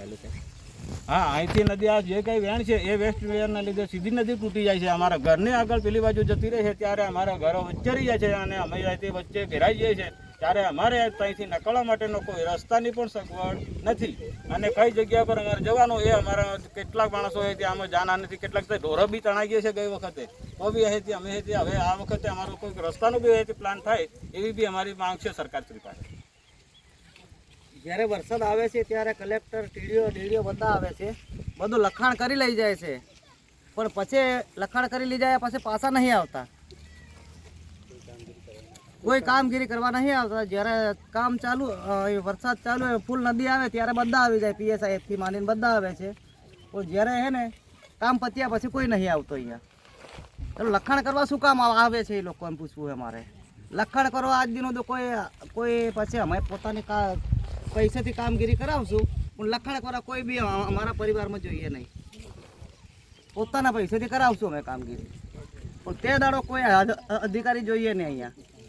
ચાલુ છે હા, અહીંથી નદી આ જે કંઈ વેણ છે, એ વેસ્ટ વેરના લીધે સીધી નદી તૂટી જાય છે. અમારા ઘરની આગળ પેલી બાજુ જતી રહે છે, ત્યારે અમારા ઘરો વચ્ચે રહી જાય છે અને અમે અહીંથી વચ્ચે ઘેરાઈ જાય છે ત્યારે અમારે ત્યાંથી નીકળવા માટેનો કોઈ રસ્તાની પણ સગવડ નથી. અને કઈ જગ્યા પર અમારે જવાનું એ અમારા કેટલાક માણસો અહીંથી આમાં જાના નથી કેટલાક ઢોરો બી તણાઈ ગયા છે ગઈ વખતે. તો બી અહીંથી, અમે હવે આ વખતે અમારો કોઈ રસ્તાનો બી અહીંથી પ્લાન થાય, એવી બી અમારી માંગ છે સરકાર પાસે. જ્યારે વરસાદ આવે છે ત્યારે કલેક્ટર, ટીડીઓ, ડીડીઓ બધા આવે છે. બધું લખાણ કરી લઈ જાય છે. પણ પછી લખાણ કરી લઈ જાય, પછી પાછા નહીં આવતા. કોઈ કામગીરી કરવા નહીં આવતા. જ્યારે કામ ચાલુ વરસાદ ચાલુ હોય, ફૂલ નદી આવે, ત્યારે બધા આવી જાય, પીએસઆઈ થી માંડીને બધા આવે છે. પણ જ્યારે હે ને, કામ પત્યા પછી કોઈ નહીં આવતો અહીંયા. તો લખાણ કરવા શું કામ આવે છે એ લોકો એમ પૂછવું છે મારે લખાણ કરવા આજ દિનો તો કોઈ કોઈ પછી અમે પોતાની કા પૈસાથી કામગીરી કરાવશું, પણ લખાણ કોઈ બી અમારા પરિવારમાં જોઈએ નહીં. પોતાના પૈસાથી કરાવશું અમે કામગીરી. પણ તે દાડો કોઈ અધિકારી જોઈએ નહીં અહીંયા.